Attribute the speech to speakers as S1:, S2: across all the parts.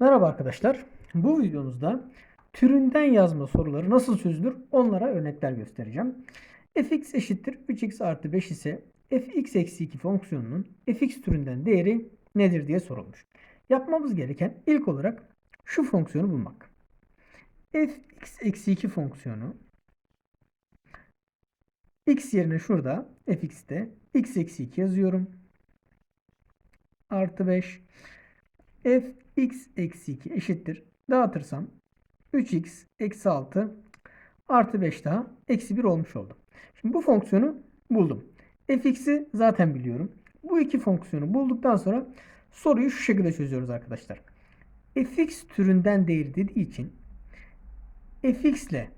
S1: Merhaba arkadaşlar. Bu videomuzda türünden yazma soruları nasıl çözülür onlara örnekler göstereceğim. fx eşittir 3x artı 5 ise fx eksi 2 fonksiyonunun fx türünden değeri nedir diye sorulmuş. Yapmamız gereken ilk olarak şu fonksiyonu bulmak. fx eksi 2 fonksiyonu x yerine şurada fx'te x eksi 2 yazıyorum. Artı 5 fx eksi 2 eşittir. Dağıtırsam 3x eksi 6 artı 5 daha eksi 1 olmuş oldu. Şimdi bu fonksiyonu buldum. fx'i zaten biliyorum. Bu iki fonksiyonu bulduktan sonra soruyu şu şekilde çözüyoruz arkadaşlar. fx türünden değeri dediği için fx ile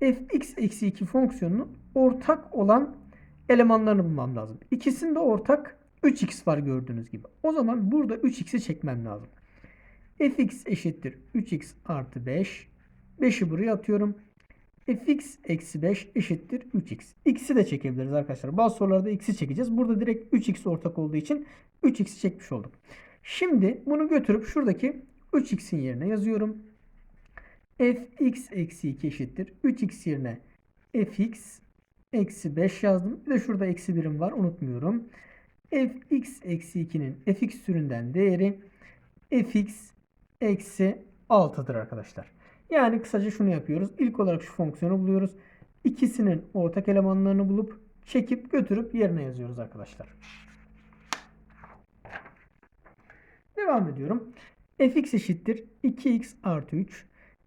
S1: fx eksi 2 fonksiyonunun ortak olan elemanlarını bulmam lazım. İkisinde ortak 3x var gördüğünüz gibi. O zaman burada 3x'i çekmem lazım. Fx eşittir 3x artı 5. 5'i buraya atıyorum. fx eksi 5 eşittir 3x. x'i de çekebiliriz arkadaşlar. Bazı sorularda x'i çekeceğiz. Burada direkt 3x ortak olduğu için 3x'i çekmiş olduk. Şimdi bunu götürüp şuradaki 3x'in yerine yazıyorum. fx eksi 2 eşittir. 3x yerine fx eksi 5 yazdım. Bir de şurada eksi birim var unutmuyorum fx eksi 2'nin fx türünden değeri fx eksi 6'dır arkadaşlar. Yani kısaca şunu yapıyoruz. İlk olarak şu fonksiyonu buluyoruz. İkisinin ortak elemanlarını bulup çekip götürüp yerine yazıyoruz arkadaşlar. Devam ediyorum. fx eşittir 2x artı 3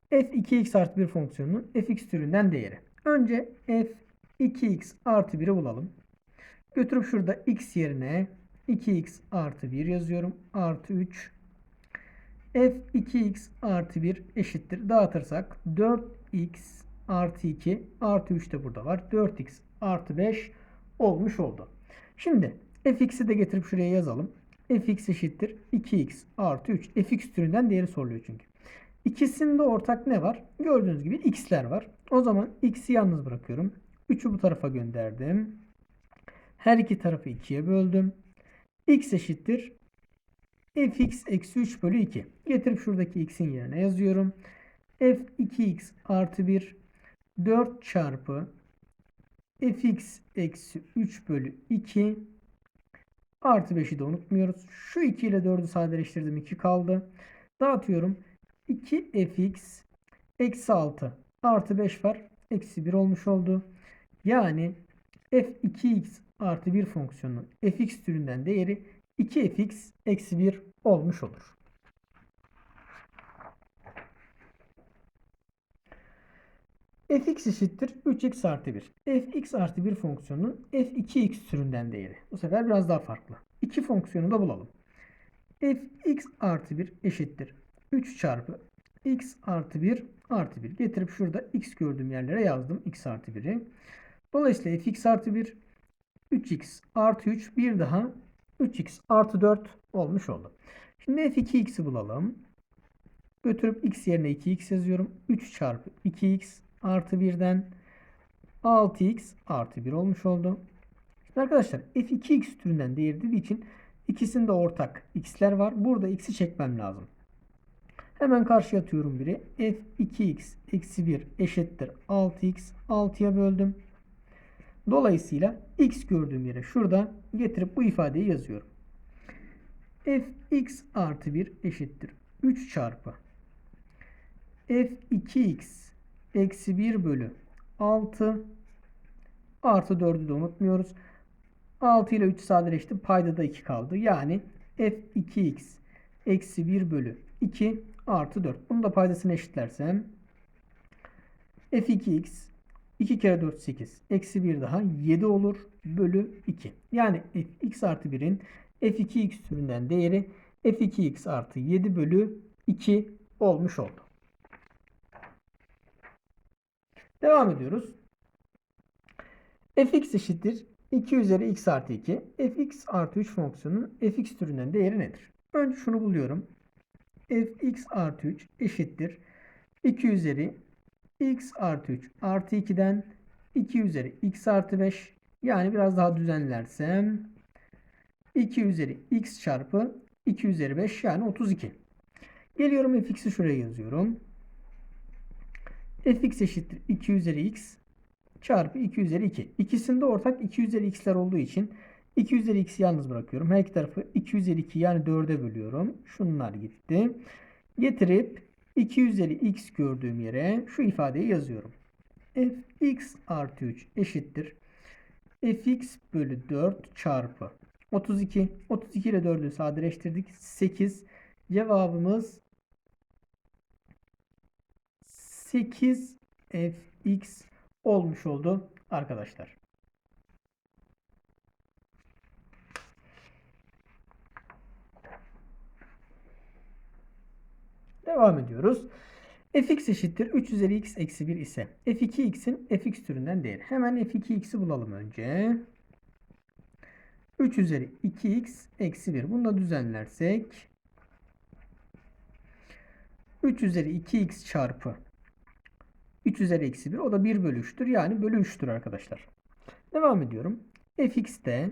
S1: f 2x artı 1 fonksiyonunun fx türünden değeri. Önce f 2x artı 1'i bulalım. Götürüp şurada x yerine 2x artı 1 yazıyorum. Artı 3. f 2x artı 1 eşittir. Dağıtırsak 4x artı 2 artı 3 de burada var. 4x artı 5 olmuş oldu. Şimdi fx'i de getirip şuraya yazalım. fx eşittir 2x artı 3. fx türünden değeri soruluyor çünkü. İkisinde ortak ne var? Gördüğünüz gibi x'ler var. O zaman x'i yalnız bırakıyorum. 3'ü bu tarafa gönderdim. Her iki tarafı 2'ye böldüm. x eşittir. Fx eksi 3 bölü 2. Getirip şuradaki x'in yerine yazıyorum. f 2x artı 1 4 çarpı fx eksi 3 bölü 2 artı 5'i de unutmuyoruz. Şu 2 ile 4'ü sadeleştirdim. 2 kaldı. Dağıtıyorum. 2fx eksi 6 artı 5 var. Eksi 1 olmuş oldu. Yani f2x artı 1 fonksiyonunun fx türünden değeri 2fx eksi 1 olmuş olur. fx eşittir 3x artı 1. fx artı 1 fonksiyonunun f2x türünden değeri. Bu sefer biraz daha farklı. İki fonksiyonu da bulalım. fx artı 1 eşittir 3 çarpı x artı 1 artı 1. Getirip şurada x gördüğüm yerlere yazdım. x artı 1'i. Dolayısıyla fx artı 1 3x artı 3 bir daha 3x artı 4 olmuş oldu. Şimdi f2x'i bulalım. Götürüp x yerine 2x yazıyorum. 3 çarpı 2x artı 1'den 6x artı 1 olmuş oldu. Şimdi arkadaşlar f2x türünden değeri dediği için ikisinde ortak x'ler var. Burada x'i çekmem lazım. Hemen karşıya atıyorum biri. f2x eksi 1 eşittir 6x. 6'ya böldüm. Dolayısıyla x gördüğüm yere şurada getirip bu ifadeyi yazıyorum. fx artı 1 eşittir. 3 çarpı f2x eksi 1 bölü 6 artı 4'ü de unutmuyoruz. 6 ile 3 sadeleşti. Payda da 2 kaldı. Yani f2x eksi 1 bölü 2 artı 4. Bunu da paydasını eşitlersem f2x 2 kere 4 8. Eksi 1 daha 7 olur. Bölü 2. Yani x artı 1'in f2x türünden değeri f2x artı 7 bölü 2 olmuş oldu. Devam ediyoruz. fx eşittir 2 üzeri x artı 2. fx artı 3 fonksiyonunun fx türünden değeri nedir? Önce şunu buluyorum. fx artı 3 eşittir 2 üzeri x artı 3 artı 2'den 2 üzeri x artı 5 yani biraz daha düzenlersem 2 üzeri x çarpı 2 üzeri 5 yani 32. Geliyorum fx'i şuraya yazıyorum. fx eşittir 2 üzeri x çarpı 2 üzeri 2. İkisinde ortak 2 üzeri x'ler olduğu için 2 üzeri x'i yalnız bırakıyorum. Her iki tarafı 2 üzeri 2 yani 4'e bölüyorum. Şunlar gitti. Getirip 2 üzeri x gördüğüm yere şu ifadeyi yazıyorum. fx artı 3 eşittir. fx bölü 4 çarpı 32. 32 ile 4'ü sadeleştirdik. 8. Cevabımız 8 fx olmuş oldu arkadaşlar. Devam ediyoruz. fx eşittir 3 üzeri x eksi 1 ise f2x'in fx türünden değeri. Hemen f2x'i bulalım önce. 3 üzeri 2x eksi 1. Bunu da düzenlersek 3 üzeri 2x çarpı 3 üzeri eksi 1 o da 1 bölü 3'tür. Yani bölü 3'tür arkadaşlar. Devam ediyorum. fx de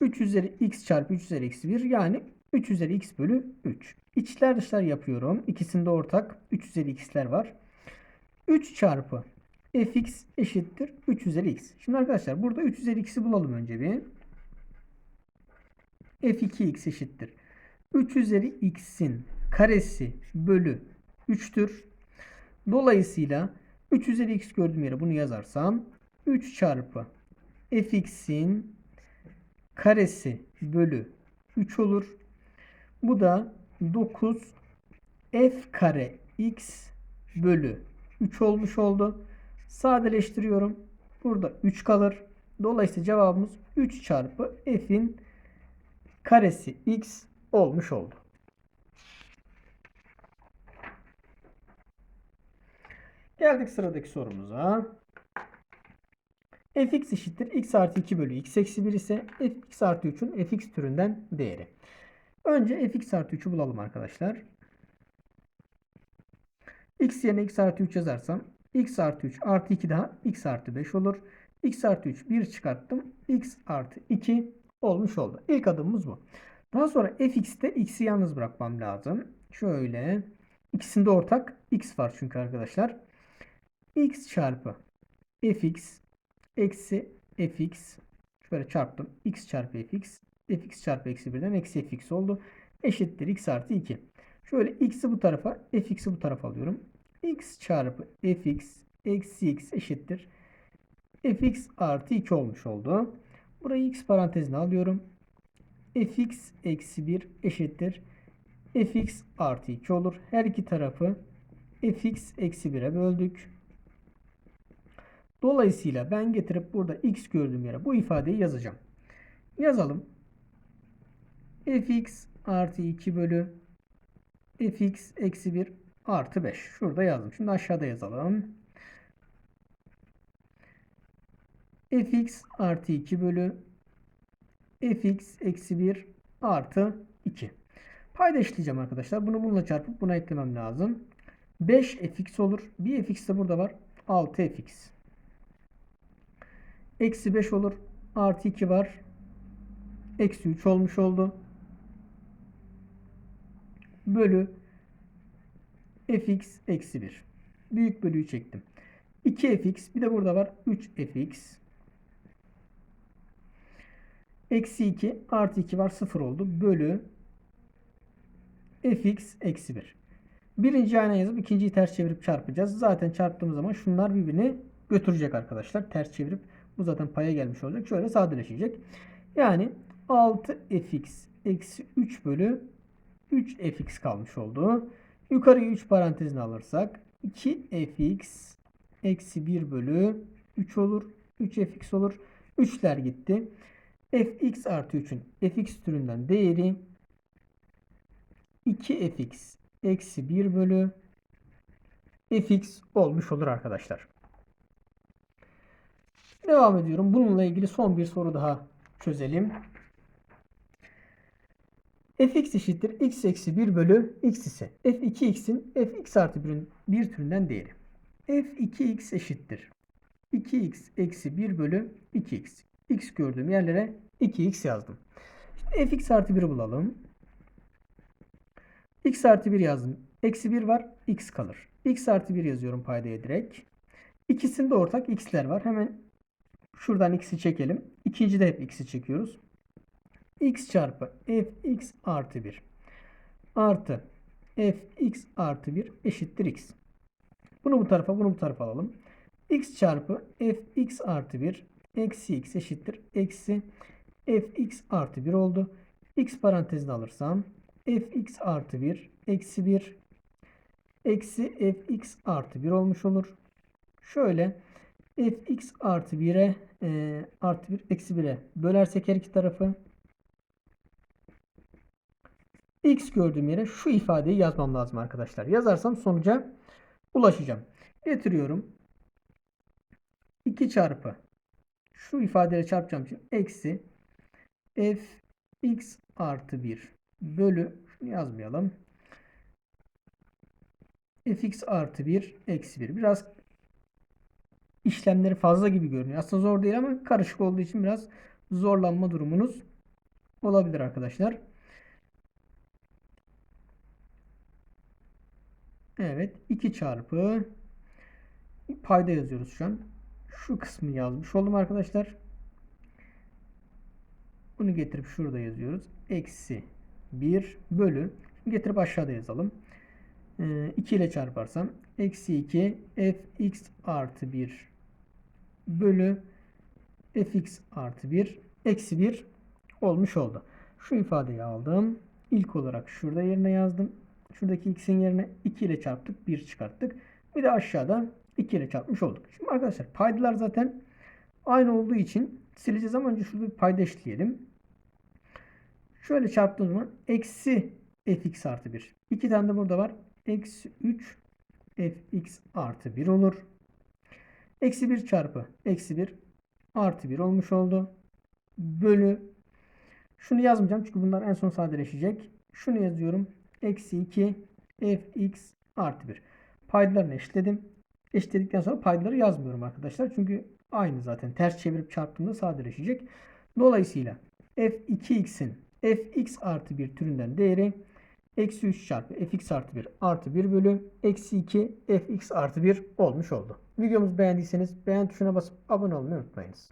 S1: 3 üzeri x çarpı 3 üzeri eksi 1 yani 3 üzeri x bölü 3. İçler dışlar yapıyorum. İkisinde ortak 3 üzeri x'ler var. 3 çarpı fx eşittir 3 üzeri x. Şimdi arkadaşlar burada 3 üzeri x'i bulalım önce bir. f2x eşittir. 3 üzeri x'in karesi bölü 3'tür. Dolayısıyla 3 üzeri x gördüğüm yere bunu yazarsam 3 çarpı fx'in karesi bölü 3 olur. Bu da 9 f kare x bölü 3 olmuş oldu. Sadeleştiriyorum. Burada 3 kalır. Dolayısıyla cevabımız 3 çarpı f'in karesi x olmuş oldu. Geldik sıradaki sorumuza. fx eşittir x artı 2 bölü x eksi 1 ise fx artı 3'ün fx türünden değeri. Önce fx artı 3'ü bulalım arkadaşlar. x yerine x artı 3 yazarsam x artı 3 artı 2 daha x artı 5 olur. x artı 3 1 çıkarttım. x artı 2 olmuş oldu. İlk adımımız bu. Daha sonra fx'te x'i yalnız bırakmam lazım. Şöyle. İkisinde ortak x var çünkü arkadaşlar. x çarpı fx eksi fx şöyle çarptım. x çarpı fx fx çarpı eksi 1'den eksi fx oldu. Eşittir x artı 2. Şöyle x'i bu tarafa fx'i bu tarafa alıyorum. x çarpı fx eksi x eşittir. fx artı 2 olmuş oldu. Burayı x parantezine alıyorum. fx eksi 1 eşittir. fx artı 2 olur. Her iki tarafı fx eksi 1'e böldük. Dolayısıyla ben getirip burada x gördüğüm yere bu ifadeyi yazacağım. Yazalım. Fx artı 2 bölü fx eksi 1 artı 5. Şurada yazdım. Şimdi aşağıda yazalım. fx artı 2 bölü fx eksi 1 artı 2. Payda işleyeceğim arkadaşlar. Bunu bununla çarpıp buna eklemem lazım. 5 fx olur. Bir fx de burada var. 6 fx. Eksi 5 olur. Artı 2 var. Eksi 3 olmuş oldu. Bölü fx eksi 1. Büyük bölüyü çektim. 2 fx bir de burada var. 3 fx. Eksi 2 artı 2 var 0 oldu. Bölü fx eksi 1. Birinci ayna yazıp ikinciyi ters çevirip çarpacağız. Zaten çarptığımız zaman şunlar birbirini götürecek arkadaşlar. Ters çevirip bu zaten paya gelmiş olacak. Şöyle sadeleşecek. Yani 6fx eksi 3 bölü 3fx kalmış oldu. Yukarıyı 3 parantezine alırsak 2fx eksi 1 bölü 3 olur. 3fx olur. 3'ler gitti. fx artı 3'ün fx türünden değeri 2fx eksi 1 bölü fx olmuş olur arkadaşlar. Devam ediyorum. Bununla ilgili son bir soru daha çözelim. Fx eşittir x eksi 1 bölü x ise f2x'in fx artı 1'in bir türünden değeri. f2x eşittir. 2x eksi 1 bölü 2x. x gördüğüm yerlere 2x yazdım. Şimdi fx artı 1'i bulalım. x artı 1 yazdım. Eksi 1 var. x kalır. x artı 1 yazıyorum paydaya direkt. İkisinde ortak x'ler var. Hemen şuradan x'i çekelim. İkinci de hep x'i çekiyoruz. X çarpı fx artı 1 artı fx artı 1 eşittir x. Bunu bu tarafa bunu bu tarafa alalım. x çarpı fx artı 1 eksi x eşittir. Eksi fx artı 1 oldu. x parantezine alırsam fx artı 1 eksi 1 eksi fx artı 1 olmuş olur. Şöyle fx artı 1'e e, artı 1 eksi 1'e bölersek her iki tarafı x gördüğüm yere şu ifadeyi yazmam lazım arkadaşlar. Yazarsam sonuca ulaşacağım. Getiriyorum. 2 çarpı şu ifadeyle çarpacağım için eksi f x artı 1 bölü şunu yazmayalım. fx artı 1 eksi 1. Biraz işlemleri fazla gibi görünüyor. Aslında zor değil ama karışık olduğu için biraz zorlanma durumunuz olabilir arkadaşlar. Evet 2 çarpı payda yazıyoruz şu an. Şu kısmı yazmış oldum arkadaşlar. Bunu getirip şurada yazıyoruz. Eksi 1 bölü. Şimdi getirip aşağıda yazalım. Ee, 2 ile çarparsam. Eksi 2 fx artı 1 bölü fx artı 1 eksi 1 olmuş oldu. Şu ifadeyi aldım. İlk olarak şurada yerine yazdım. Şuradaki x'in yerine 2 ile çarptık. 1 çıkarttık. Bir de aşağıda 2 ile çarpmış olduk. Şimdi arkadaşlar paydalar zaten aynı olduğu için sileceğiz ama önce şurada bir payda eşitleyelim. Şöyle çarptığım zaman eksi fx artı 1. İki tane de burada var. Eksi 3 fx artı 1 olur. Eksi 1 çarpı eksi 1 artı 1 olmuş oldu. Bölü. Şunu yazmayacağım çünkü bunlar en son sadeleşecek. Şunu yazıyorum. Eksi 2 fx artı 1. Paydalarını eşitledim. Eşitledikten sonra paydaları yazmıyorum arkadaşlar. Çünkü aynı zaten. Ters çevirip çarptığımda sadeleşecek. Dolayısıyla f2x'in fx artı 1 türünden değeri eksi 3 çarpı fx artı 1 artı 1 bölü eksi 2 fx artı 1 olmuş oldu. Videomuzu beğendiyseniz beğen tuşuna basıp abone olmayı unutmayınız.